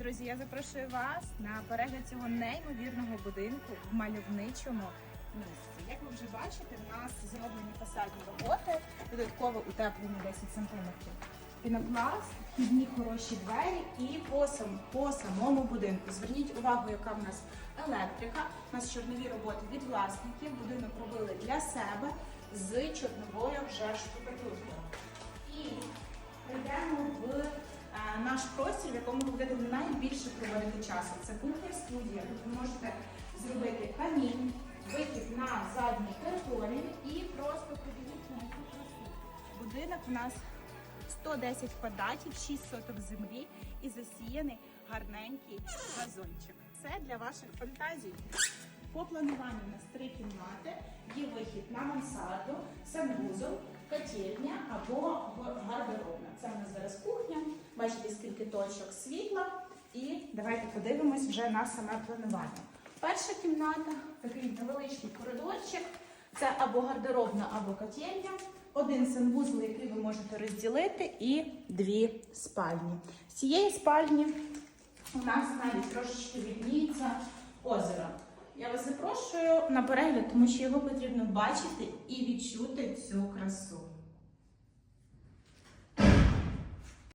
Друзі, я запрошую вас на перегляд цього неймовірного будинку в мальовничому місці. Як ви вже бачите, в нас зроблені фасадні роботи, додаткове утеплення 10 см. Пінопласт, вхідні хороші двері і по, сам, по самому будинку. Зверніть увагу, яка в нас електрика. У нас чорнові роботи від власників. Будинок робили для себе з чорновою вже штукатуркою. І наш простір, в якому ви будете найбільше проводити часу. Це кухня студія. Тут ви можете зробити камін, вихід на задній території і просто подивіться на цю красу. Будинок у нас 110 квадратів, 6 соток землі і засіяний гарненький газончик. Це для ваших фантазій. По плануванню у нас три кімнати, є вихід на мансарду, санвузол, котельня або гардеробна. Це у нас зараз кухня. Бачите, скільки точок світла. І давайте подивимось вже на саме планування. Перша кімната, такий невеличкий коридорчик. Це або гардеробна, або котельня. Один санвузол, який ви можете розділити, і дві спальні. З цієї спальні у нас навіть трошечки відніється озеро. Я вас запрошую на перегляд, тому що його потрібно бачити і відчути цю красу.